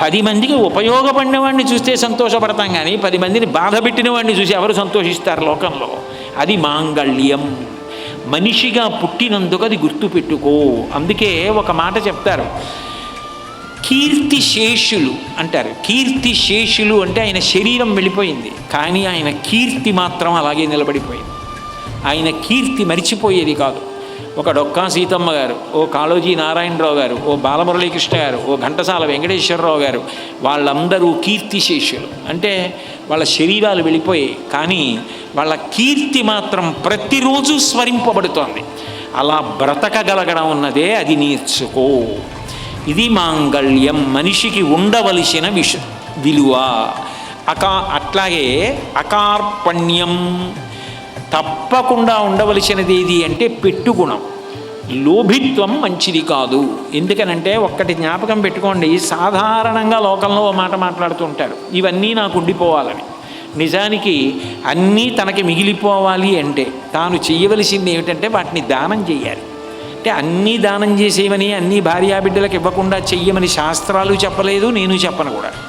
పది మందికి ఉపయోగపడిన వాడిని చూస్తే సంతోషపడతాం కానీ పది మందిని బాధ పెట్టిన వాడిని చూసి ఎవరు సంతోషిస్తారు లోకంలో? అది మాంగళ్యం. మనిషిగా పుట్టినందుకు అది గుర్తుపెట్టుకో. అందుకే ఒక మాట చెప్తారు. కీర్తి శేషులు అంటారు. కీర్తి శేషులు అంటే ఆయన శరీరం వెళ్ళిపోయింది. కానీ ఆయన కీర్తి మాత్రం అలాగే నిలబడిపోయింది. ఆయన కీర్తి మరిచిపోయేది కాదు. ఒక డొక్కా సీతమ్మ గారు ఓ కాళోజీ నారాయణరావు గారు ఓ బాలమురళీకృష్ణ గారు ఓ ఘంటసాల వెంకటేశ్వరరావు గారు వాళ్ళందరూ కీర్తి శేషులు. అంటే వాళ్ళ శరీరాలు వెళ్ళిపోయాయి కానీ వాళ్ళ కీర్తి మాత్రం ప్రతిరోజు స్మరింపబడుతోంది అలా బ్రతకగలగడం ఉన్నదే అది నేర్చుకో. ఇది మాంగళ్యం మనిషికి ఉండవలసిన విష విలువ. అకా అట్లాగే అకార్పణ్యం. తప్పకుండా ఉండవలసినది ఏది అంటే పెట్టుగుణం. లోభిత్వం మంచిది కాదు. ఎందుకనంటే ఒక్కటి జ్ఞాపకం పెట్టుకోండి సాధారణంగా లోకంలో ఓ మాట మాట్లాడుతుంటారు ఇవన్నీ నాకు ఉండిపోవాలని. నిజానికి అన్నీ తనకి మిగిలిపోవాలి అంటే తాను చేయవలసింది ఏమిటంటే వాటిని దానం చేయాలి. అంటే అన్నీ దానం చేసేవని అన్నీ భార్యాబిడ్డలకు ఇవ్వకుండా చెయ్యమని శాస్త్రాలు చెప్పలేదు నేను చెప్పను కూడా.